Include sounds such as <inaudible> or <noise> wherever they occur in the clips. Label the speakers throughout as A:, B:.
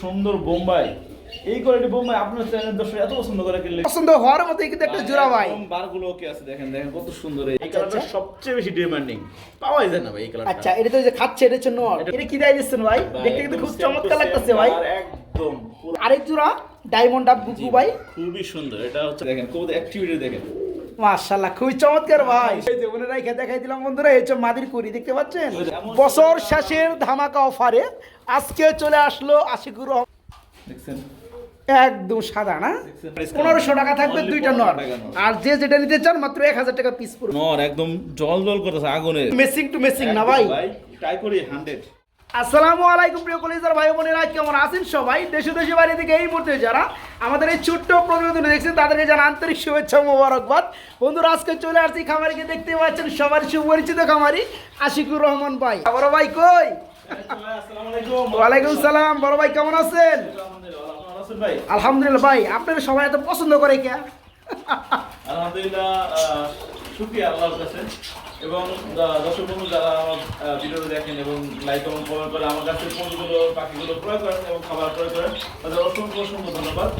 A: সুন্দর বোম্বাই। এই কোয়ালিটি বোম্বাই আপনার চ্যানেল দর্শক এত পছন্দ করে কিনলে।
B: পছন্দ হওয়ার মতো কিন্তু একটা জোড়া ভাই।
A: বারগুলো ওকে আছে দেখেন দেখেন কত সুন্দর এই
B: আচ্ছা,
A: কালারটা
B: আচ্ছা।
A: সবচেয়ে বেশি ডিমান্ডিং পাওয়াই যায় না ভাই এই কালারটা
B: আচ্ছা এটা তো যে খাচ্ছে এটা নর।
A: এটা-
B: কি দেয় দিচ্ছেন ভাই? দেখতে কিন্তু খুব চমৎকার লাগতেছে ভাই।
A: একদম
B: আরেক জোড়া ডায়মন্ড আপ বুকু ভাই
A: খুবই সুন্দর। এটা হচ্ছে দেখেন কত অ্যাক্টিভিটি দেখেন।
B: মাশাআল্লাহ খুবই চমৎকার ভাই। এই যে মনে রাখে দেখাই দিলাম বন্ধুরা এই হচ্ছে মাদির কুড়ি দেখতে পাচ্ছেন? বছর শেষের ধামাকা অফারে আজকে চলে আসলো আশিকুর রহমান।
A: দেখছেন?
B: একদম সাদা না? পনেরোশো টাকা থাকবে দুইটা নর। আর যে যেটা নিতে চান মাত্র এক হাজার টাকা পিস পুরো।
A: নর একদম জল জল করতেছে আগুনের।
B: মেসিং টু মেসিং না ভাই?
A: ট্রাই করি 100
B: আসসালামু আলাইকুম প্রিয় কলেজার ভাই বোনেরা কেমন আছেন সবাই? দেশে দেশে বাইরে থেকে এই মুহূর্তে যারা আমাদের এই ছোট্ট প্রতিবেদন দেখছেন তাদেরকে জানা আন্তরিক শুভেচ্ছা মোবারকবাদ। বন্ধুরা আজকে চলে আসছি খামারিকে দেখতে পাচ্ছেন সবার সুপরিচিত খামারি আশিকুর রহমান ভাই। বড় ভাই কই? ওয়ালাইকুম সালাম। বড় ভাই কেমন আছেন?
A: আলহামদুলিল্লাহ ভাই?
B: আলহামদুলিল্লাহ ভাই আপনারা সবাই এত পছন্দ করে কে?
A: আলহামদুলিল্লাহ আল্লাহর কাছে। এবং দর্শক বন্ধু যারা আমার আহ, ভিডিওটা দেখেন এবং লাইক এবং কমেন্ট করে আমার কাছে পণ্যগুলো পাখিগুলো ক্রয় করেন এবং খাবার ক্রয় করেন তাদের অসংখ্য অসংখ্য ধন্যবাদ।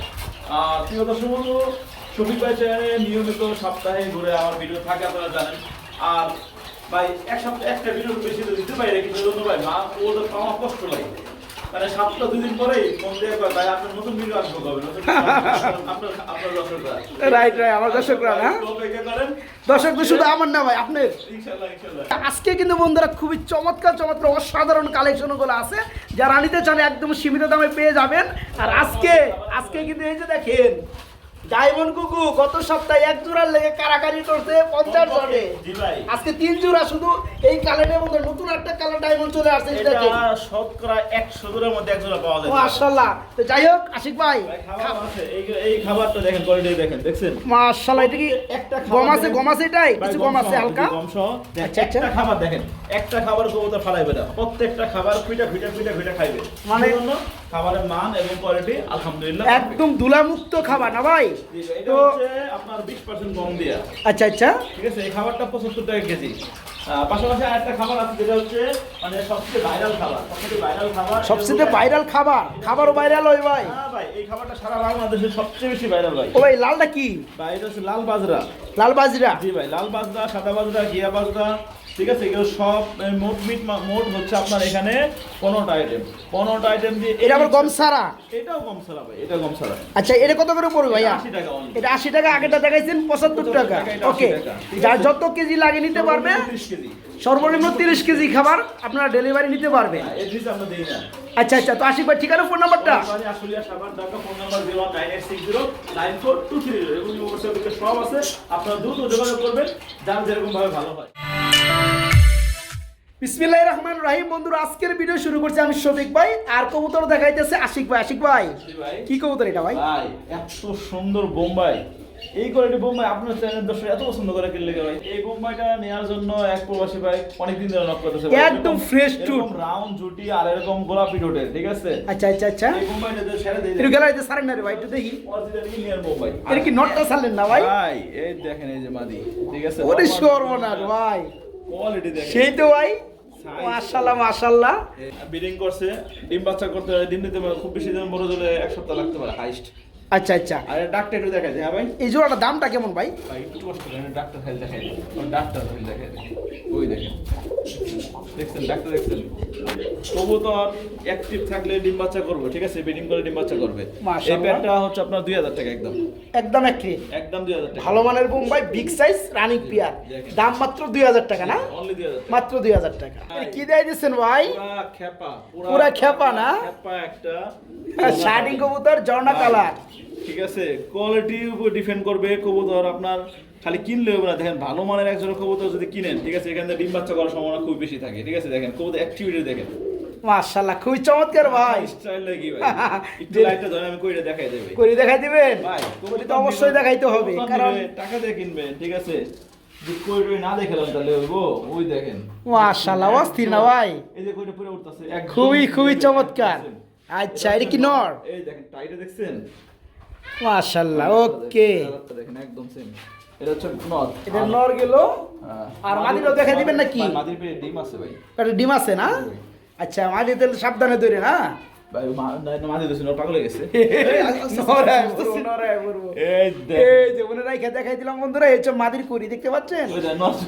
A: আর প্রিয় দর্শক বন্ধু শফিক ভাই চ্যানেলে নিয়মিত সপ্তাহে ঘুরে আমার ভিডিও থাকে আপনারা জানেন। আর ভাই এক সপ্তাহে একটা বেশি তো দিতে পারি কিন্তু জন্য ভাই মা ওদের পাওয়া কষ্ট লাগে। মানে সপ্তাহ দুদিন পরেই ফোন দিয়ে ভাই আপনার নতুন ভিডিও আসব কবে? নতুন video আসব?" আপনার আপনার দর্শকরা।
B: রাইট রাইট আমার দর্শকরা না
A: করেন।
B: দর্শক শুধু আমার না ভাই আপনার। আজকে কিন্তু বন্ধুরা খুবই চমৎকার চমৎকার অসাধারণ কালেকশন কালেকশনগুলো আছে। যারা নিতে চান একদম সীমিত দামে পেয়ে যাবেন। আর আজকে আজকে কিন্তু এই যে দেখেন ডায়মন্ড কুকু গত সপ্তাহে এক জোড়ার লেগে কারাকারি করছে পঞ্চাশ জনে। আজকে তিন জোড়া শুধু এই কালারের মধ্যে নতুন একটা কালার ডায়মন্ড চলে আসছে এই
A: এটা শতকরা একশো জোড়ার মধ্যে এক জোড়া পাওয়া যায়
B: মাশাল্লাহ। তো যাই হোক আশিক ভাই।
A: এই- খাবারটা দেখেন কোয়ালিটি দেখেন দেখছেন?
B: মাশাল্লাহ এটা কি
A: একটা
B: গম আছে? গম আছে এটাই? কিছু
A: গম
B: আছে হালকা?
A: গম সহ।
B: আচ্ছা, আচ্ছা।
A: একটা খাবার দেখেন একটা খাবার কবুতর ফালাইবে না। প্রত্যেকটা খাবার খুঁটা খুঁটা খুঁটা খুঁটা খাইবে
B: মানে-
A: খাবারের মান এবং কোয়ালিটি আলহামদুলিল্লাহ
B: একদম দুলামুক্ত খাবার না ভাই? তো
A: আপনার বিশ পার্সেন্ট দিয়া।
B: আচ্ছা আচ্ছা।
A: ঠিক আছে এই খাবারটা পঁচাত্তর টাকা কেজি। পাশাপাশি আরেকটা খাবার আছে যেটা হচ্ছে মানে সবচেয়ে ভাইরাল খাবার সবচেয়ে ভাইরাল খাবার
B: সবচেয়ে ভাইরাল খাবার? খাবারও ভাইরাল হয় ভাই।
A: হ্যাঁ ভাই এই খাবারটা সারা বাংলাদেশে সবচেয়ে বেশি ভাইরাল ভাই।
B: ও ভাই লালটা কি?
A: ভাই এটা হচ্ছে লাল বাজরা।
B: লাল বাজরা?
A: জি ভাই লাল বাজরা সাদা বাজরা গিয়া বাজরা ঠিক আছে এগুলো সব মোট মিট মোট হচ্ছে আপনার এখানে পনেরোটা আইটেম পনেরোটা আইটেম দিয়ে
B: এটা আবার গম সারা
A: এটাও গম ছাড়া ভাই এটা গম ছাড়া
B: আচ্ছা এটা কত করে পড়বে ভাইয়া?
A: আশি টাকা
B: এটা আশি টাকা আগেটা দেখাইছেন পঁচাত্তর টাকা। ওকে
A: 80 টাকা। ঠিক
B: যার যত কেজি লাগে নিতে পারবে
A: সর্বনিম্ন 30 কেজি।
B: সর্বনিম্ন তিরিশ কেজি খাবার আপনারা ডেলিভারি নিতে পারবেন
A: হ্যাঁ,
B: আচ্ছা আচ্ছা তো আশিক ভাই ঠিকানা ফোন নাম্বারটা
A: সব আছে। আপনারা দ্রুত যোগাযোগ করবেন যার যেরকম ভাবে ভালো হয়।
B: বিসমিল্লাহ রহমান রাহিম। বন্ধুরা আজকের ভিডিও শুরু করছি আমি শফিক ভাই আর কবুতর দেখাইতেছে আশিক ভাই। আশিক ভাই কি কবুতর এটা ভাই?
A: ভাই এত সুন্দর বোম্বাই। এই কোয়ালিটি বোম্বাই আপনার চ্যানেল দর্শক এত পছন্দ করে কিনলে ভাই? এই বোম্বাইটা নেওয়ার জন্য এক প্রবাসী ভাই অনেকদিন ধরে নক করতেছে।
B: একদম fresh টুট।
A: রাউন্ড জুটি আর এরকম গোলাপি টোটে ঠিক আছে?
B: আচ্ছা আচ্ছা আচ্ছা।
A: এই বোম্বাইটা যে ছেড়ে দিয়ে
B: একটু গেলাইতে সারেন না রে ভাই একটু দেখি।
A: Original Indian Bombay.
B: এটা কি নটটা সারলেন না ভাই?
A: ভাই এই দেখেন এই যে মাদি ঠিক আছে?
B: ওরে সর্বনাশ ভাই।
A: কোয়ালিটি দেখেন।
B: সেই তো ভাই। মাশাল্লাহ মাশাল্লাহ
A: বিডিং করছে ডিম বাচ্চা করতে ডিম দিতে পারে খুব বেশি দিন বড় হলে এক সপ্তাহ লাগতে পারে হাইস্ট
B: আচ্ছা আচ্ছা।
A: আর ডাক্তার একটু দেখা যায় হ্যাঁ ভাই?
B: এই জোড়াটার দামটা কেমন ভাই?
A: ভাই একটু কষ্ট করেন ডাক্তার দেখাই ডাক্তার দেখাই ওই দেখেন। দেখছেন ডাক্তার দেখছেন? কবুতর অ্যাক্টিভ থাকলে ডিম বাচ্চা করবে ঠিক আছে? ব্রিডিং করে ডিম বাচ্চা করবে। এই। হচ্ছে আপনার দুই হাজার টাকা একদম।
B: একদম একটি
A: একদম দুই হাজার টাকা।
B: ভালো মানের Bombay big size running pair দাম মাত্র দুই হাজার টাকা না?
A: অনলি
B: মাত্র দুই হাজার টাকা। কি দেয় দিচ্ছেন ভাই?
A: পুরা খেপা
B: পুরা খেপা না?
A: খেপা একটা।
B: শার্টিং কবুতর জর্না কালার।
A: ঠিক আছে কোয়ালিটির উপর ডিপেন্ড করবে কবুতর আপনার। খালি কিনলে হবে না দেখেন ভালো মানের একজন কবুতর যদি কিনেন ঠিক আছে এখান থেকে ডিম বাচ্চা করার সম্ভাবনা খুব বেশি থাকে ঠিক আছে দেখেন কবুতর অ্যাক্টিভিটি দেখেন।
B: মাশাল্লাহ খুবই চমৎকার ভাই।
A: স্টাইল লাগি ভাই। <laughs> একটু লাইটটা ধরে আমি কইরে দেখাই দেবে
B: দেখাই দিবেন?
A: ভাই
B: করে তো অবশ্যই দেখাইতে হবে কারণ
A: টাকা দিয়ে কিনবেন ঠিক আছে। যদি কইরে না দেখালাম তাহলে হইবো ওই দেখেন।
B: মাশাল্লাহ অস্থির না ভাই।
A: এই যে কইরে পুরো উঠতাছে
B: খুবই খুবই চমৎকার। আচ্ছা এটা কি নর?
A: এই দেখেন টাইটে দেখছেন?
B: মাশাল্লাহ ওকে।
A: দেখেন একদম সেম এটা হচ্ছে
B: এটা নর গেল
A: হ্যাঁ।
B: আর মাদিটাও দেখাই দিবেন নাকি?
A: মাদির পেয়ে ডিম আছে ভাই।
B: ডিম না? আচ্ছা তাহলে সাবধানে ধরে না <laughs>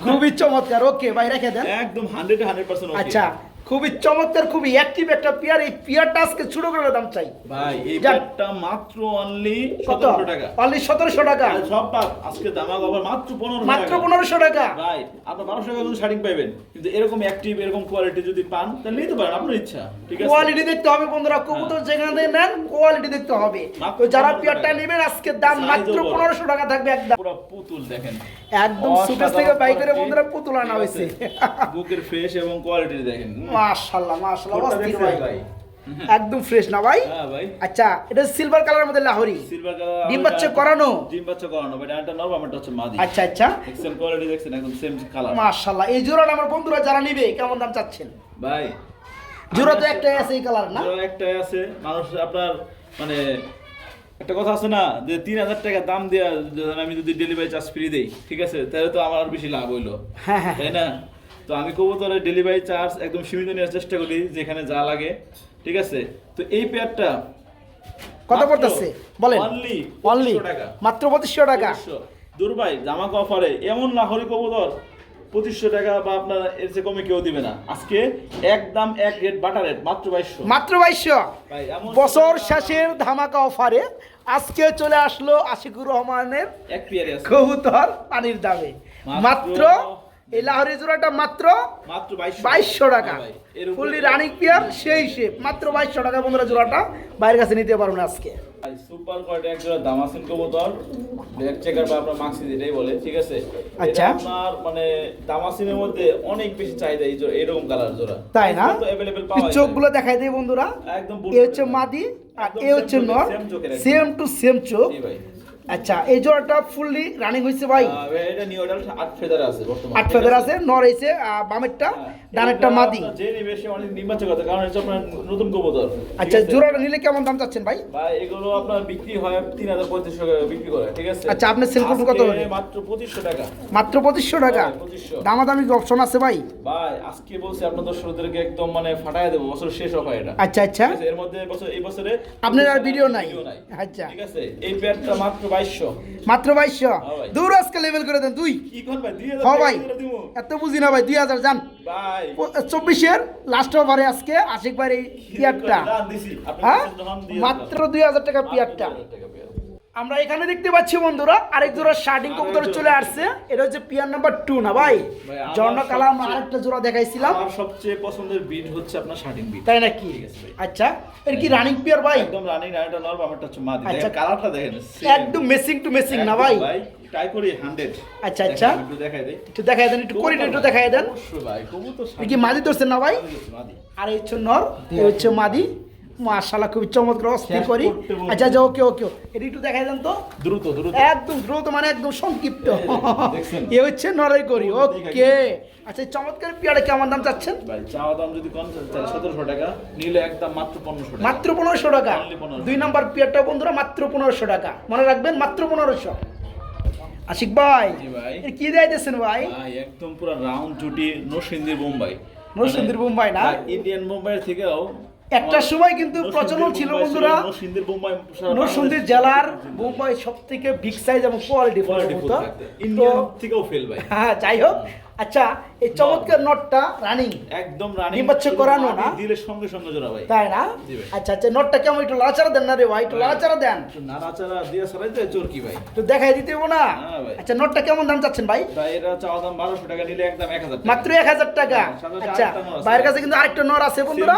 B: খুবই চমৎকার ওকে ভাই রেখে দেন।
A: একদম
B: আচ্ছা খুবই চমৎকার খুবই অ্যাক্টিভ একটা পেয়ার এই পেয়ারটা আজকে ছোট করে দাম চাই।
A: ভাই এই। ব্যাগটা মাত্র অনলি
B: কত?
A: সতেরোশো টাকা।
B: অনলি সতেরোশো টাকা।
A: আর সব পাক আজকে দামাক আবার মাত্র পনেরো
B: মাত্র পনেরোশো টাকা।
A: ভাই আপনার বারোশো টাকা কিন্তু শাড়ি পাইবেন। কিন্তু এরকম অ্যাক্টিভ এরকম কোয়ালিটি যদি পান তাহলে নিতে পারেন আপনার ইচ্ছা। ঠিক আছে?
B: কোয়ালিটি দেখতে হবে বন্ধুরা কবুতর যেখানে নেন কোয়ালিটি দেখতে হবে। তো যারা
A: 15
B: পেয়ারটা নেবেন আজকে দাম মাত্র
A: বড়।
B: পনেরোশো টাকা থাকবে একদম।
A: পুরো পুতুল দেখেন।
B: একদম
A: অসাধারণ
B: থেকে বাই করে বন্ধুরা পুতুল আনা হয়েছে।
A: বুকের ফেস এবং কোয়ালিটি দেখেন।
B: মাশাআল্লাহ মাশাআল্লাহ অস্থির ভাই।
A: ভাই?
B: একদম ফ্রেশ না ভাই?
A: হ্যাঁ
B: আচ্ছা এটা সিলভার কালারের মধ্যে লাহোরি।
A: সিলভার কালার
B: ডিম বাচ্চা করানো?
A: ডিম বাচ্চা করানো বাট এটা নরম আমারটা হচ্ছে মাদি।
B: আচ্ছা আচ্ছা।
A: দেখছেন কোয়ালিটি দেখছেন একদম সেম কালার
B: মাশাআল্লাহ এই জোড়াটা আমার বন্ধুরা যারা নিবে কেমন দাম চাচ্ছেন?
A: ভাই
B: জোড়া তো একটাই আছে এই কালার না?
A: জোড়া একটাই আছে। মানুষ আপনার মানে একটা কথা আছে না যে তিন হাজার টাকা দাম দেওয়া আমি যদি ডেলিভারি চার্জ ফ্রি দেই ঠিক আছে? তাহলে তো আমার আর বেশি লাভ হইল।
B: হ্যাঁ হ্যাঁ।
A: তাই না? তো আমি কবুতরের ডেলিভারি চার্জ একদম সীমিত নেওয়ার চেষ্টা করি যেখানে যা লাগে ঠিক আছে? তো এই পেয়ারটা
B: কত পড়তেছে? বলেন।
A: অনলি
B: অনলি মাত্র পঁচিশশো টাকা।
A: দুর্বাই জামাক অফারে এমন লাহরি কবুতর পঁচিশশো টাকা বা আপনার এর চেয়ে কমে কেউ দিবে না। আজকে একদম এক রেট বাটার রেট মাত্র বাইশশো।
B: মাত্র বাইশশো। বছর শেষের ধামাকা অফারে আজকে চলে আসলো আশিকুর রহমানের
A: এক পেয়ারে
B: কবুতর পানির দামে।
A: মাত্র
B: এই লাহোরি জোড়াটা মাত্র
A: মাত্র বাইশশো।
B: টাকা।
A: হ্যাঁ ভাই, এর
B: ফুললি রানিং পেয়ার সেই শেপ মাত্র বাইশশো টাকা বন্ধুরা জোড়াটা। বাইরের কাছে নিতে পারবেন আজকে।
A: সুপার কোয়ালিটি এক জোড়া দামাসিন কবুতর। ব্ল্যাক চেকার বা আপনার মাক্সি যেটাই বলে ঠিক আছে?
B: আচ্ছা।
A: আপনার মানে দামাসিনের মধ্যে অনেক বেশি চাহিদা এই জোড়া এরকম কালার জোড়া।
B: তাই না?
A: তো অ্যাভেলেবেল পাওয়া যায়।
B: চোখগুলো দেখাই দেয় বন্ধুরা।
A: একদম
B: এ হচ্ছে মাদি আর
A: একদম
B: এ হচ্ছে নর। সেম টু সেম চোখ।
A: ভাই।
B: আচ্ছা এই জোড়াটা ফুললি রানিং হয়েছে ভাই?
A: এটা নিউ অর্ডার আট ফেদার আছে বর্তমানে।
B: আট ফেদার আছে নর আর বামেরটা
A: হ্যাঁ,
B: ডানেরটা মাদি।
A: যে নিবে সে অনেক নির্বাচক আছে কারণ এটা আপনার নতুন কবুতর।
B: আচ্ছা জোড়াটা নিলে কেমন দাম চাচ্ছেন ভাই?
A: ভাই এগুলো আপনার বিক্রি হয় টাকা বিক্রি করে ঠিক আছে?
B: আচ্ছা, আপনি sell করবেন কত? হলে?
A: মাত্র টাকা।
B: মাত্র টাকা?
A: হ্যাঁ, 2500
B: দামাদামি অপশন আছে ভাই?
A: ভাই আজকে বলছি আপনার দর্শকদেরকে একদম মানে ফাটায় দেবো বছর শেষ হবে এটা।
B: আচ্ছা আচ্ছা।
A: এর মধ্যে বছর এই বছরে
B: আপনার আর ভিডিও নাই।
A: ভিডিও নাই।
B: আচ্ছা।
A: ঠিক আছে এই প্যাডটা মাত্র বাইশশো।
B: মাত্র বাইশশো?
A: হ্যাঁ ভাই।
B: দূর আজকে লেভেল করে দেন দুই
A: ভাই
B: হ ভাই।
A: করে দিবো।
B: এত বুঝি না ভাই দুই হাজার যান
A: ভাই।
B: চব্বিশের লাস্ট ওভারে আজকে আশিক ভাই এই পিয়ারটা হ্যাঁ? মাত্র দুই হাজার টাকা পিয়ারটা
A: 2000 টাকা পেয়ার।
B: আমরা এখানে দেখতে পাচ্ছি বন্ধুরা আরেক জোড়া শার্টিং কবুতর চলে আসছে। এটা হচ্ছে পিয়ার নাম্বার টু না ভাই?
A: আমার
B: জর্ণ কালার
A: সবচেয়ে-
B: আরেকটা জোড়া দেখাইছিলাম।
A: আমার সবচেয়ে পছন্দের বিট হচ্ছে আপনার শার্টিং বিট
B: তাই নাকি? আচ্ছা এর কি রানিং পিয়ার ভাই?
A: একদম রানিং রানিংটা নরম আমারটা হচ্ছে মাদি।
B: আচ্ছা।
A: কালারটা দেখেন
B: একদম মেসিং টু মেসিং না ভাই?
A: ট্রাই করি 100
B: আচ্ছা, আচ্ছা।
A: একটু দেখাই দেই।
B: একটু দেখাই দেন একটু করিটা একটু দেখাই দেন।
A: অবশ্যই ভাই কবুতর
B: কি মাদি ধরছেন না ভাই? আর এই হচ্ছে নর এই হচ্ছে মাদি। মাশাআল্লাহ খুবই চমৎকার অস্থির করি। আচ্ছা আচ্ছা ওকে ওকে এটা একটু দেখাই দেন তো।
A: দ্রুত দ্রুত।
B: একদম দ্রুত মানে একদম সংক্ষিপ্ত? এ হচ্ছে নরাই করি ওকে। আচ্ছা চমৎকার পিয়ারে কেমন দাম চাচ্ছেন?
A: ভাই চাওয়া দাম যদি কম সতেরোশো টাকা নিলে একদম মাত্র পনেরোশো
B: মাত্র পনেরোশো টাকা? দুই নাম্বার পিয়ারটা বন্ধুরা মাত্র পনেরোশো টাকা। মনে রাখবেন মাত্র পনেরোশো। আশিক ভাই
A: ভাই।
B: কি দিয়েছেন ভাই?
A: একদম পুরো রাউন্ড জুটি নরসিংদীর বোম্বাই।
B: নরসিংদীর বোম্বাই না?
A: ইন্ডিয়ান বোম্বাইয়ের থেকেও
B: একটা সময় কিন্তু প্রচলন ছিল বন্ধুরা।
A: নরসিংদীর
B: জেলার বোম্বাই সব থেকে বিগ সাইজ এবং কোয়ালিটি
A: ফুল থেকেও ফেল ভাই।
B: হ্যাঁ যাই হোক। আচ্ছা এই চমৎকার নটটা রানিং
A: একদম রানিং
B: করানো না?
A: দিলে সঙ্গে সঙ্গে জোড়া ভাই।
B: তাই না? আচ্ছা আচ্ছা নটটা কেমন? একটু লাচারা দেন না রে ভাই একটু লাচারা দেন।
A: দিয়ে সরাই চোরকি ভাই?
B: একটু দেখাই দিতে হব না?
A: হ্যাঁ
B: আচ্ছা নটটা কেমন দাম চাচ্ছেন ভাই?
A: ভাই এটা চাওয়া দাম টাকা নিলে একদম এক হাজার
B: মাত্র এক হাজার টাকা।
A: হ্যাঁ,
B: আচ্ছা ভাইয়ের কাছে কিন্তু আরেকটা নর আছে বন্ধুরা।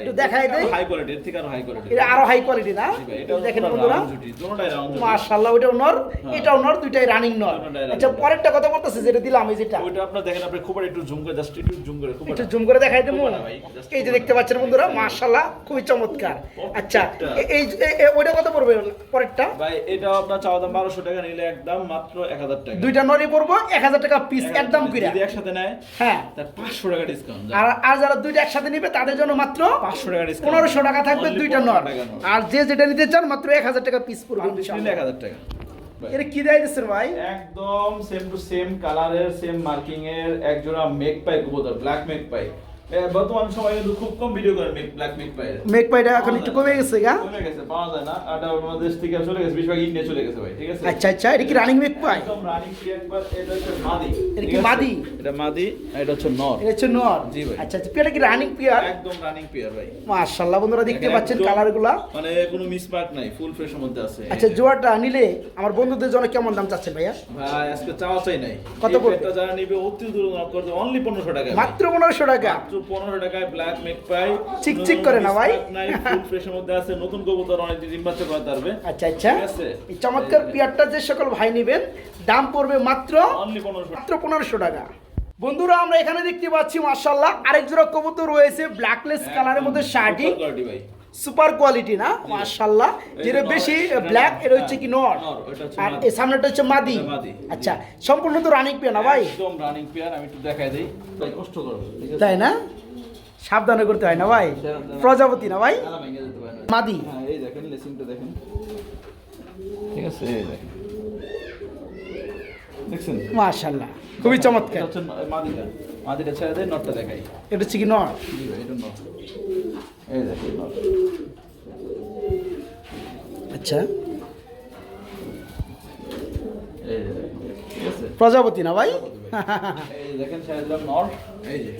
B: একটু দেখাই দেই।
A: হাই কোয়ালিটির থেকে আরও হাই কোয়ালিটির
B: এটা আরও হাই কোয়ালিটি না? দেখেন বন্ধুরা। মাশাআল্লাহ ওটাও নর এটাও নর দুইটাই রানিং নর আচ্ছা পরেরটা কথা বলতেছে যেটা দিলাম এই যেটা।
A: ওইটা আপনার দেখেন আপনি খুব একটু জুম করে জাস্ট একটু জুম করে খুব
B: একটু জুম করে দেখাই দেবো। এই যে দেখতে পাচ্ছেন বন্ধুরা মাশাআল্লাহ খুবই চমৎকার। আচ্ছা এই ওইটা কত পড়বে পরেরটা?
A: ভাই এটাও আপনার চাওয়া দাম বারোশো টাকা নিলে একদম মাত্র এক হাজার টাকা।
B: দুইটা নরই পড়ব এক হাজার টাকা পিস একদম কইরা
A: যদি একসাথে নেয়
B: হ্যাঁ।
A: তার পাঁচশো টাকা ডিসকাউন্ট
B: আর আর যারা দুইটা একসাথে নিবে তাদের জন্য মাত্র
A: পাঁচশো টাকা ডিসকাউন্ট
B: পনেরোশো টাকা থাকবে দুইটা নর। আর যে যেটা নিতে চান মাত্র এক হাজার টাকা পিস পড়বে ইনশাআল্লাহ।
A: এক হাজার টাকা। ভাই।
B: এটা কি দেয় দিচ্ছেন ভাই?
A: একদম সেম টু সেম কালারের সেম মার্কিং এর এক জোড়া মেক পাই কবুতর ব্ল্যাক মেক পাই বর্তমান সময়ে কিন্তু খুব কম ভিডিও করে ব্ল্যাক মিক পায়ের
B: মেক পাইটা এখন একটু কমে গেছে গা।
A: কমে গেছে পাওয়া যায় না। এটা আমাদের থেকে চলে গেছে বেশিরভাগ ইন্ডিয়া চলে গেছে ভাই ঠিক আছে?
B: আচ্ছা আচ্ছা এটা কি রানিং মেক পাই
A: একদম রানিং কি একবার এটা হচ্ছে মাদি
B: এটা কি মাদি?
A: এটা মাদি এটা হচ্ছে নর।
B: এটা হচ্ছে নর?
A: জি ভাই।
B: আচ্ছা আচ্ছা পেয়ারটা কি রানিং পেয়ার
A: একদম রানিং পেয়ার ভাই।
B: মাশাআল্লাহ বন্ধুরা দেখতে পাচ্ছেন কালারগুলা
A: মানে কোনো মিসমার্ক নাই ফুল ফ্রেশের মধ্যে আছে।
B: আচ্ছা জোয়াটা নিলে আমার বন্ধুদের জন্য কেমন দাম চাচ্ছেন ভাইয়া?
A: ভাই আজকে চাওয়া চাই নাই।
B: কত?
A: পেটটা যারা নিবে অতি দূর করতে অনলি পনেরোশো টাকা
B: মাত্র পনেরোশো টাকা?
A: মাত্র পনেরো টাকায় ব্ল্যাক মেক পাই
B: চিকচিক করে না ভাই?
A: ফ্রেশের মধ্যে আছে নতুন কবুতর অনেক ডিম বাচ্চা করতে পারবে
B: আচ্ছা আচ্ছা। এই চমৎকার পিয়ারটা যে সকল ভাই নেবেন দাম পড়বে মাত্র মাত্র পনেরোশো টাকা। বন্ধুরা আমরা এখানে দেখতে পাচ্ছি মার্শাল্লাহ আরেক জোড়া কবুতর রয়েছে ব্ল্যাকলেস কালারের মধ্যে শার্টিং সুপার কোয়ালিটি না? মার্শাল্লাহ যেটা বেশি ব্ল্যাক। এটা হচ্ছে কি নর? আর এই সামনেটা হচ্ছে মাদি। আচ্ছা সম্পূর্ণ তো রানিং পেয়ে না ভাই?
A: একদম রানিং পেয়ার আমি একটু দেখাই দিই। ভাই কষ্ট করো
B: তাই না? সাবধানে করতে হয় না ভাই। প্রজাপতি না ভাই। মাদি।
A: হ্যাঁ এই দেখেন লেসিংটা দেখেন। ঠিক আছে এই দেখেন। দেখছেন?
B: মার্শাল্লাহ খুবই চমৎকার।
A: মাদিটা। মাদিটা ছেড়ে দেয় নটটা দেখাই।
B: এটা হচ্ছে কি নর
A: জি ভাই, এটা নট এই দেখেন নট
B: আচ্ছা। প্রজাপতি না ভাই?
A: দেখেন এই যে।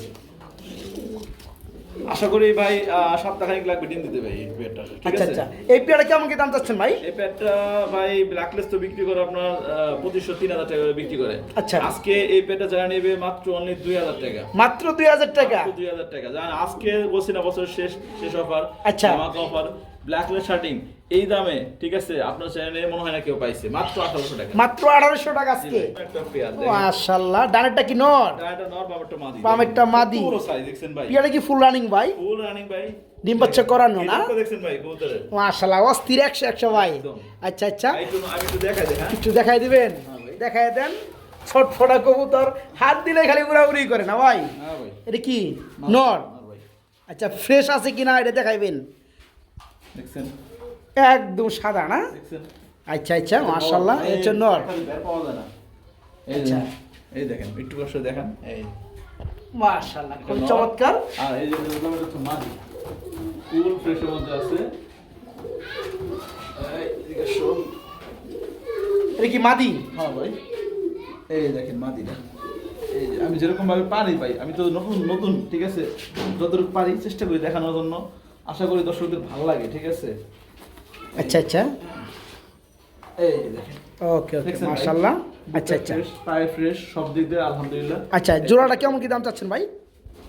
A: আশা করি ভাই সপ্তাহ সপ্তাহখানিক লাগবে ডিম দিতে ভাই এই পেয়ারটা। ঠিক
B: আচ্ছা
A: আছে?
B: আচ্ছা। এই পেয়ারটা কেমন কি দাম চাচ্ছেন ভাই?
A: এই পেয়ারটা ভাই ব্ল্যাকলেস তো বিক্রি করে আপনার পঁচিশশো তিন হাজার টাকা করে বিক্রি করে।
B: আচ্ছা।
A: আজকে এই পেয়ারটা যারা নেবে মাত্র অনলি দুই হাজার টাকা।
B: মাত্র দুই হাজার টাকা?
A: দুই হাজার টাকা। জানেন আজকে বলছি না বছরের শেষ শেষ অফার
B: আচ্ছা।
A: আমাকে অফার ব্ল্যাকলেস শার্টিং। এই দামে ঠিক আছে? আপনার চ্যানেলে মনে হয় না কেউ পাইছে। মাত্র আঠারোশো টাকা।
B: মাত্র আঠারোশো টাকা আজকে। মাশাল্লাহ ডানেরটা কি নর?
A: এটা নর বাবারটা মাদি।
B: বামেরটা মাদি।
A: পুরো সাইজ দেখছেন ভাই?
B: পেয়ারা কি ফুল রানিং ভাই?
A: ফুল রানিং ভাই।
B: ডিম বাচ্চা করানো না?
A: দেখছেন ভাই কবুতরের।
B: মাশাল্লাহ অস্থির একশো একশো ভাই। আচ্ছা আচ্ছা।
A: আমি একটু দেখাই দিই হ্যাঁ?
B: একটু দেখাই দিবেন?
A: হ্যাঁ।
B: দেখাই দেন। ছটফটা কবুতর। হাত দিলে খালি উড়াউড়ি করে না ভাই?
A: হ্যাঁ ভাই।
B: এটা কি? নর?
A: নর
B: আচ্ছা ফ্রেশ আছে কিনা এটা দেখাইবেন।
A: দেখছেন?
B: একদম সাদা না? আচ্ছা আচ্ছা মাশাল্লাহ এই হচ্ছে নর
A: পাওয়া যায় না। এই
B: আচ্ছা।
A: এই দেখেন একটু কষ্ট দেখান এই।
B: খুব চমৎকার।
A: আর এই যে এটা হচ্ছে মাদি। ফুল ফ্রেশের মধ্যে আছে। এই, এদিকে শোন।
B: এটা কি মাদি?
A: হ্যাঁ ভাই। এই দেখেন মাদিটা এই আমি যেরকম ভাবে পারি ভাই আমি তো নতুন নতুন ঠিক আছে? যতটুকু পারি চেষ্টা করি দেখানোর জন্য। আশা করি দর্শকদের ভালো লাগে ঠিক আছে?
B: আচ্ছা আচ্ছা। ওকে ওকে মাশাল্লাহ আচ্ছা আচ্ছা।
A: পায়ে ফ্রেশ সব দিক দিয়ে আলহামদুলিল্লাহ।
B: আচ্ছা জোড়াটা কেমন কি দাম চাচ্ছেন ভাই?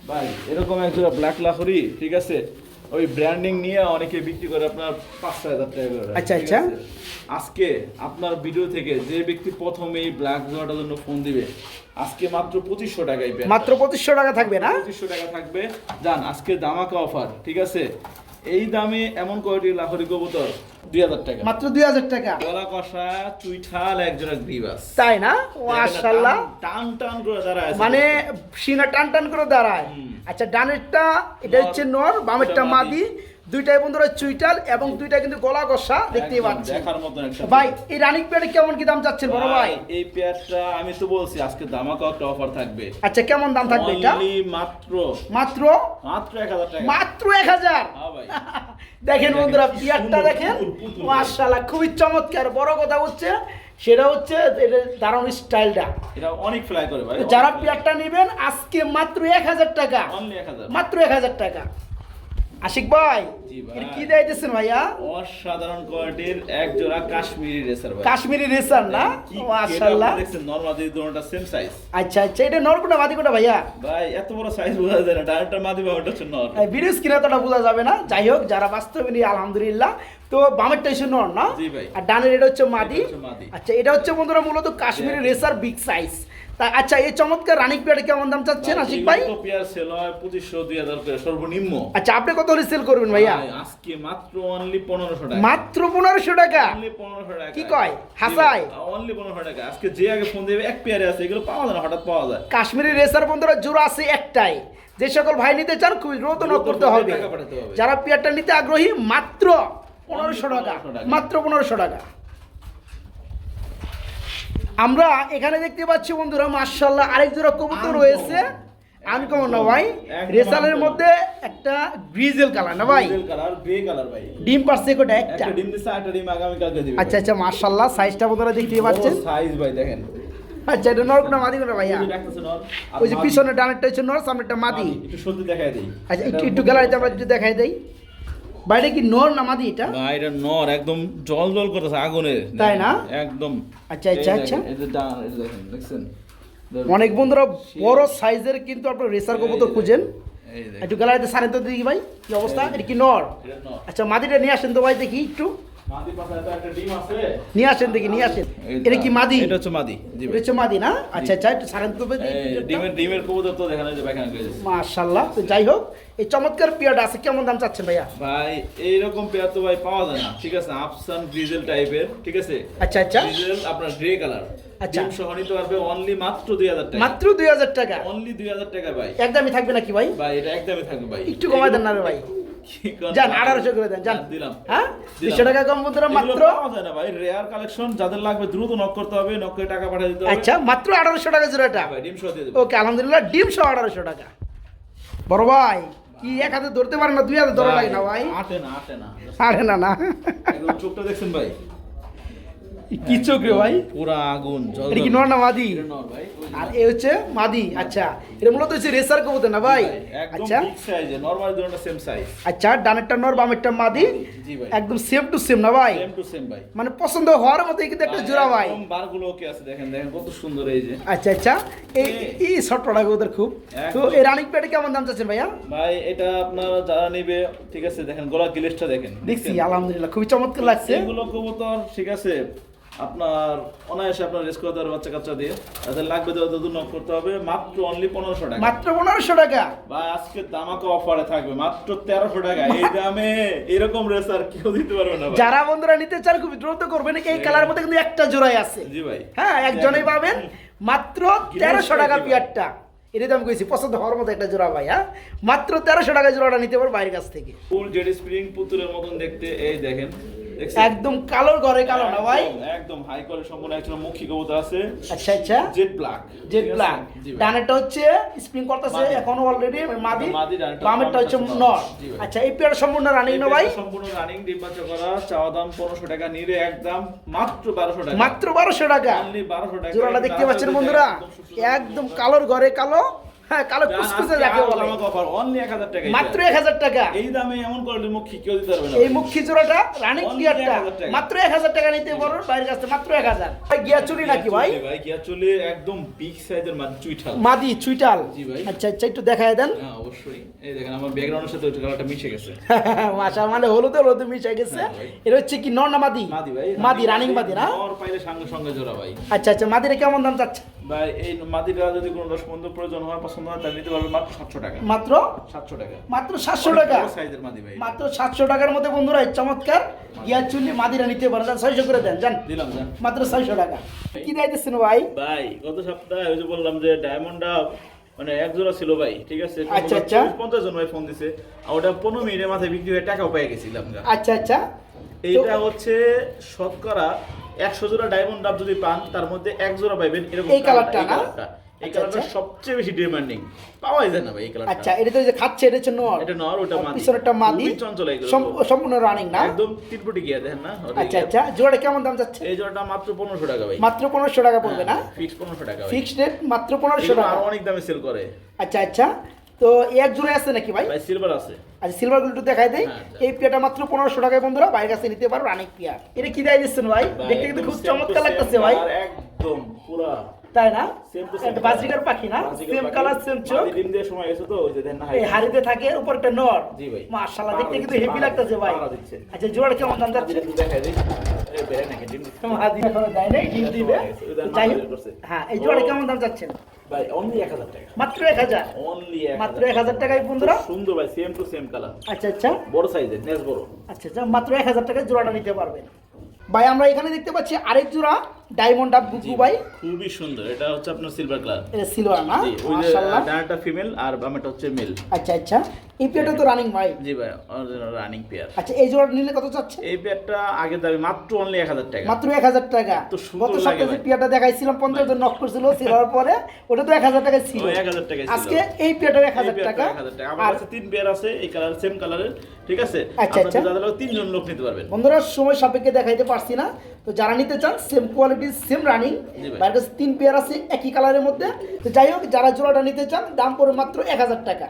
A: ভাই এরকম এক জোড়া ব্ল্যাক লাহরি ঠিক আছে? ওই ব্র্যান্ডিং নিয়ে অনেকে বিক্রি করে আপনার পাঁচ ছয় হাজার টাকা করে।
B: আচ্ছা, আচ্ছা।
A: আজকে আপনার ভিডিও থেকে যে ব্যক্তি প্রথমে এই ব্ল্যাক জোড়াটার জন্য ফোন দিবে আজকে মাত্র পঁচিশশো টাকায়
B: মাত্র পঁচিশশো টাকা থাকবে না?
A: পঁচিশশো টাকা থাকবে। যান আজকে দামাকা অফার ঠিক আছে? এই দামে এমন কয়টি লাহরি কবুতর? দুই হাজার টাকা।
B: মাত্র দুই হাজার টাকা।
A: গলা কষা চুইঠাল গ্রিবাস।
B: তাই না? মাশাল্লাহ
A: টান টান করে দাঁড়ায়
B: মানে সিনা টান টান করে দাঁড়ায়। আচ্ছা ডানেরটা এটা হচ্ছে নর বামেরটা
A: মাদি।
B: দুইটাই বন্ধুরা চুইটাল এবং দুইটা কিন্তু গলা কষা দেখতেই পাচ্ছেন
A: দেখার মতন একটা
B: ভাই এই রানিক পেয়ারে কেমন কি দাম চাচ্ছেন বড় ভাই?
A: এই পেয়ারটা আমি তো বলছি আজকে দামাকা একটা অফার থাকবে।
B: আচ্ছা কেমন দাম থাকবে এটা?
A: মাত্র
B: মাত্র?
A: মাত্র এক হাজার টাকা।
B: মাত্র এক হাজার?
A: হ্যাঁ ভাই। <laughs>
B: দেখেন বন্ধুরা পিয়ারটা দেখেন। মাশাআল্লাহ খুবই চমৎকার। বড় কথা হচ্ছে সেটা হচ্ছে এটা দারুণ স্টাইলটা।
A: এটা অনেক ফ্লাই করে ভাই
B: যারা পিয়ারটা নেবেন আজকে মাত্র এক হাজার টাকা। মাত্র এক হাজার টাকা। আশিক ভাই কি দিয়েছেন ভাইয়া?
A: অসাধারণ কোয়ালিটির এক জোড়া কাশ্মীরি রেসার ভাই।
B: কাশ্মীরি রেসার না? মাশাআল্লাহ।
A: দেখছেন? নরমাল দিয়ে দুটোটা সেম সাইজ
B: আচ্ছা আচ্ছা এটা নরকুটা মাদিকুটা ভাইয়া?
A: ভাই এত বড় সাইজ বোঝা যায় না। ডাইরেক্টর মাদি বা ওটা হচ্ছে নর
B: ভিডিও স্ক্রিনে তোটা বোঝা যাবে না। যাই হোক যারা বাস্তবে নিয়ে আলহামদুলিল্লাহ। তো বামেরটা হচ্ছে নর না?
A: জি ভাই।
B: আর ডানের এটা হচ্ছে মাদি।
A: এটা হচ্ছে মাদি।
B: আচ্ছা এটা হচ্ছে বন্ধুরা মূলত কাশ্মীরি রেসার বিগ সাইজ তা আচ্ছা এই চমৎকার রানিক পেয়ারে কেমন দাম চাচ্ছেন আশিক ভাই?
A: পেয়ার সেল হয় পঁচিশশো দুই হাজার করে সর্বনিম্ন।
B: আচ্ছা আপনি কত হলে সেল করবেন ভাইয়া?
A: আজকে মাত্র অনলি পনেরোশো টাকা।
B: মাত্র পনেরোশো টাকা?
A: অনলি পনেরোশো টাকা।
B: কি কয়? হাসায়?
A: অনলি পনেরোশো টাকা। আজকে যে আগে ফোন দেবে এক পেয়ারে আছে এগুলো পাওয়া যায় না হঠাৎ পাওয়া যায়।
B: কাশ্মীরি রেসার বন্ধুরা জোড়া আছে একটাই। যে সকল ভাই নিতে চান খুবই দ্রুত নক করতে হবে। যারা পেয়ারটা নিতে আগ্রহী মাত্র পনেরোশো
A: 1500 টাকা।
B: মাত্র পনেরোশো টাকা। আমরা এখানে দেখতে পাচ্ছি বন্ধুরা মার্শাল্লাহ আরেক জোড়া কবুতর। রয়েছে। আনকমন না ভাই রেসালের মধ্যে একটা গ্রিজেল কালার না ভাই?
A: কালার গ্রে কালার ভাই।
B: ডিম পারছে কোটা একটা।
A: ডিম দিছে একটা ডিম আগামী কালকে দিবে।
B: আচ্ছা আচ্ছা মার্শাল্লাহ সাইজটা বন্ধুরা দেখতে পাচ্ছেন?
A: সাইজ ভাই দেখেন।
B: আচ্ছা এটা নর কোনা মাদি কোনা ভাইয়া?
A: ওই যে
B: পিছনে ডানেরটা হচ্ছে নর সামনেরটা মাদি।
A: একটু সত্যি দেখাই দিই।
B: আচ্ছা একটু একটু গ্যালারিতে আমরা একটু দেখাই দেই। বাইরে কি নর না মাদি এটা?
A: না এটা নর একদম জল জল করতেছে আগুনে।
B: তাই না?
A: একদম।
B: আচ্ছা, আচ্ছা, আচ্ছা।
A: দেখেন, দেখছেন?
B: অনেক বন্ধুরা বড় সাইজের কিন্তু আপনার রেসার কবুতর খুঁজেন। একটু গ্যালারিতে সারেন তো দেখি ভাই কি অবস্থা? এটা কি নর। আচ্ছা মাদিটা নিয়ে আসেন তো ভাই দেখি একটু।
A: মাদি পাশে তো একটা ডিম আছে।
B: নিয়ে আসেন দেখি নিয়ে আসেন। এটা কি মাদি?
A: এটা হচ্ছে মাদি
B: এটা হচ্ছে মাদি না? আচ্ছা আচ্ছা একটু সারেন তো
A: ডিমের ডিমের কবুতর তো দেখানো যে পায়খানা করে
B: তো যাই হোক এই চমৎকার পিয়াটা আছে কেমন দাম চাচ্ছেন ভাইয়া?
A: ভাই এইরকম পেয়ার তো ভাই পাওয়া যায় না ঠিক আছে? আফসান গ্রিজেল টাইপের ঠিক আছে?
B: আচ্ছা আচ্ছা।
A: গ্রিজেল আপনার গ্রে কালার।
B: আচ্ছা।
A: ডিম সহ নিতে পারবে অনলি মাত্র দুই হাজার টাকা।
B: মাত্র দুই হাজার টাকা?
A: অনলি দুই হাজার টাকা ভাই।
B: একদমই থাকবে নাকি ভাই?
A: ভাই এটা একদমই থাকবে ভাই।
B: একটু কমাই দেন না রে ভাই? যান আঠারোশো করে দেন যান।
A: দিলাম।
B: হ্যাঁ? দুশো টাকা কম বন্ধুরা মাত্র?
A: না ভাই রেয়ার কালেকশন যাদের লাগবে দ্রুত নক করতে হবে নক করে টাকা পাঠিয়ে দিতে হবে।
B: আচ্ছা মাত্র আঠারোশো টাকা জোড়াটা
A: ভাই ডিম সহ দিয়ে দেবো।
B: ওকে আলহামদুলিল্লাহ ডিম সহ আঠারোশো টাকা। বড় ভাই কি এক হাতে ধরতে পারে না দুই হাতে ধরা লাগে না ভাই?
A: আটে না আটে না।
B: আটে না না।
A: চোখটা দেখছেন ভাই?
B: কি চোখ রে ভাই?
A: পুরা আগুন
B: এটা কি নর না মাদি? আর এ হচ্ছে মাদি আচ্ছা। এটা মূলত হচ্ছে রেসার কবুতর না ভাই? আচ্ছা।
A: নরমাল দুটোটা সেম সাইজ
B: আচ্ছা ডানেরটা নর বামেরটা মাদি?
A: জি ভাই।
B: একদম সেম টু সেম না ভাই?
A: সেম টু সেম ভাই।
B: মানে পছন্দ হওয়ার মতো কিন্তু একটা জোড়া ভাই।
A: একদম বারগুলো ওকে আছে দেখেন দেখেন কত সুন্দর এই যে।
B: আচ্ছা আচ্ছা। এই এই শর্ট প্রোডাক্ট ওদের খুব। তো এই রানিং প্যাডে কেমন দাম চাচ্ছেন ভাইয়া?
A: ভাই এটা আপনারা যারা নিবে ঠিক আছে দেখেন গলা গিলেসটা দেখেন।
B: দেখছি আলহামদুলিল্লাহ খুবই চমৎকার লাগছে।
A: এগুলো কবুতর ঠিক আছে আপনার অনায়াসে আপনার রেস্ক করতে পারবে বাচ্চা কাচ্চা দিয়ে তাদের লাগবে তো তত নক করতে হবে মাত্র অনলি পনেরোশো টাকা।
B: মাত্র পনেরোশো টাকা?
A: ভাই আজকে দামাকে অফারে থাকবে মাত্র তেরোশো টাকা। এই দামে এরকম রেসার কেউ দিতে পারবে না
B: যারা বন্ধুরা নিতে চান খুব দ্রুত করবেন। এই কালার মধ্যে কিন্তু একটা জোড়াই আছে।
A: জি ভাই।
B: হ্যাঁ একজনেই পাবেন। মাত্র তেরোশো টাকা পিয়ারটা এটা দাম কইছি পছন্দ হওয়ার মতো একটা জোড়া ভাই হ্যাঁ? মাত্র তেরোশো টাকা জোড়াটা নিতে পারো বাইরের কাছ থেকে।
A: ফুল জেড স্প্রিং পুতুলের মতন দেখতে এই দেখেন?
B: একদম কালোর ঘরে কালো না ভাই?
A: একদম, হাই কোয়ালিটি সম্পূর্ণ একটা মুখী কবুতর আছে।
B: আচ্ছা আচ্ছা।
A: জেড ব্ল্যাক
B: জেড ব্ল্যাক ডানেরটা হচ্ছে স্প্রিং করতেছে এখন অলরেডি মাদি। বামেরটা হচ্ছে নর। আচ্ছা এই পেয়ারটা সম্পূর্ণ রানিং না ভাই?
A: সম্পূর্ণ রানিং ডিম বাচ্চা করা চাওয়া দাম পনেরোশো টাকা নিলে একদম মাত্র বারোশো টাকা।
B: মাত্র বারোশো টাকা।
A: Only 1200 টাকা।
B: জোড়াটা দেখতে পাচ্ছেন বন্ধুরা
A: একদম
B: কালোর ঘরে কালো। হ্যাঁ কালো কুচকুচে যাকে বলে।
A: দামাক offer, 1000 টাকা
B: মাত্র
A: এটা।
B: এক হাজার টাকা।
A: এই দামে এমন কোয়ালিটির মুখী কেউ দিতে পারবে না
B: এই মুখী জোড়াটা রানিং গিয়ারটা মাত্র এক হাজার টাকা নিতে পারো বাইরের কাছে মাত্র এক হাজার। গিয়ার চুরি নাকি ভাই?
A: ভাই গিয়া চলে একদম বিগ সাইজের মাছ চুইঠাল।
B: মাদি চুইটাল
A: জি ভাই।
B: আচ্ছা আচ্ছা একটু দেখায় দেন।
A: হ্যাঁ অবশ্যই। এই দেখেন আমার ব্যাকগ্রাউন্ডের সাথে ওই কালারটা মিশে গেছে। <laughs>
B: মাশা মানে হলুদে হলুদে মিশে গেছে।
A: হ্যাঁ
B: এটা হচ্ছে কি নর না মাদি?
A: মাদি ভাই
B: মাদি রানিং মাদি না?
A: নর পাইলে সঙ্গে সঙ্গে জোড়া ভাই।
B: আচ্ছা আচ্ছা মাদিরা কেমন দাম চাচ্ছে?
A: ভাই এই মাদিটা যদি কোনো বন্ধু প্রয়োজন হয় পছন্দ হয় তাহলে নিতে পারবে মাত্র সাতশো টাকা।
B: মাত্র?
A: সাতশো টাকা।
B: মাত্র সাতশো টাকা?
A: সাইজের মাদি ভাই।
B: মাত্র সাতশো টাকার মধ্যে বন্ধুরা এই চমৎকার গিয়ার চুল্লি মাদিরা নিতে পারেন। যান ছয়শো করে দেন জান
A: দিলাম জান
B: মাত্র ছয়শো টাকা। কি দিতেছেন ভাই?
A: ভাই গত সপ্তাহে ওই যে বললাম যে ডায়মন্ড মানে এক জোড়া ছিল ভাই ঠিক আছে?
B: আচ্ছা, আচ্ছা।
A: পঞ্চাশ জন ভাই ফোন দিছে। আর ওটা পনেরো মিনিটের মাথায় বিক্রি হয়ে টাকাও পেয়ে গেছিলাম
B: আচ্ছা আচ্ছা।
A: এইটা হচ্ছে শতকরা একশো জোড়া ডায়মন্ড ডাব যদি পান তার মধ্যে এক জোড়া পাইবেন এরকম
B: এই কালারটা না?
A: এই
B: আচ্ছা,
A: কালারটা
B: আচ্ছা।
A: সবচেয়ে বেশি ডিমান্ডিং পাওয়াই যায় না ভাই এই কালারটা
B: আচ্ছা এটা তো যে খাচ্ছে এটা হচ্ছে নর।
A: এটা নর ওটা মাদি।
B: পিছনেরটা মাদি।
A: চঞ্চল এইগুলো
B: সম- সম্পূর্ণ রানিং না?
A: একদম তিনপুটি গিয়া দেখেন না?
B: আচ্ছা আচ্ছা। জোড়া কেমন দাম যাচ্ছে?
A: এই জোড়াটা মাত্র পনেরোশো টাকা ভাই।
B: মাত্র পনেরোশো টাকা পড়বে না?
A: ফিক্স পনেরোশো টাকা ভাই।
B: ফিক্সড রেট মাত্র পনেরোশো
A: এগুলো
B: টাকা।
A: আর অনেক দামে সেল করে।
B: আচ্ছা আচ্ছা। তো এক জোড়া আছে নাকি ভাই?
A: ভাই সিলভার আছে।
B: আচ্ছা সিলভারগুলো একটু দেখাই দেয়
A: হ্যাঁ, আচ্ছা।
B: এই পেয়াটা মাত্র পনেরোশো টাকায় বন্ধুরা বাইরের কাছে নিতে পারো রানিক পেয়ার। এটা কি দেয় দিচ্ছেন ভাই? দেখতে কিন্তু খুব চমৎকার লাগতেছে ভাই।
A: একদম পুরা।
B: তাই না? বাজিকার পাখি না? সেম কালার সেম চোখ।
A: ডিম দিয়ে সময় গেছে তো ওই যে দেন না
B: এই হাড়িতে থাকে উপরটা নর।
A: জি ভাই।
B: মাশাআল্লাহ দেখতে কিন্তু হেভি লাগতেছে ভাই। আচ্ছা জোড়া কেমন দাম যাচ্ছে?
A: দেখাই দিই।
B: হ্যাঁ এই জোড়া। কেমন দাম যাচ্ছেন
A: ভাই অনলি 1000 টাকা।
B: মাত্র এক হাজার?
A: অনলি
B: মাত্র এক হাজার টাকায় বন্ধুরা
A: সুন্দর ভাই সেম টু সেম কালার
B: আচ্ছা আচ্ছা।
A: বড় সাইজের নেস বড়।
B: আচ্ছা আচ্ছা মাত্র এক হাজার টাকায় জোড়াটা নিতে পারবেন। ভাই আমরা এখানে দেখতে পাচ্ছি আরেক জোড়া ডায়মন্ড ভাই।
A: খুবই সুন্দর। এটা হচ্ছে আপনার সিলভার কালার।
B: এটা সিলভার না? মাশাআল্লাহ।
A: ডানাটা ফিমেল আর বামেটা হচ্ছে মেল।
B: আচ্ছা আচ্ছা। এই পেয়ারটা তো রানিং ভাই।
A: জি ভাই অরিজিনাল রানিং পেয়ার
B: আচ্ছা এই জোড়া নিলে কত চাচ্ছে?
A: এই পেয়ারটা আগে মাত্র অনলি এক হাজার টাকা।
B: মাত্র এক হাজার টাকা।
A: এত সুন্দর
B: গত সপ্তাহে যে পেয়ারটা দেখাইছিলাম জন নক করছিল সিলভার পরে ওটা তো এক হাজার টাকা ছিল।
A: 1000 টাকায় ছিল।
B: আজকে এই
A: পেয়ারটা
B: টাকা।
A: 1000 টাকা। আমার কাছে তিন পেয়ার আছে এই কালার সেম কালারের ঠিক আছে?
B: আচ্ছা, আচ্ছা।
A: তিনজন লোক নিতে পারবেন।
B: বন্ধুরা সময় সাপেক্ষে দেখাইতে পারছি না। তো যারা নিতে চান সেম কোয়ালিটি সেম রানিং। বাইরের কাছে তিন পেয়ার আছে একই কালারের মধ্যে তো যাই হোক যারা জোড়াটা নিতে চান দাম পড়ে মাত্র এক হাজার টাকা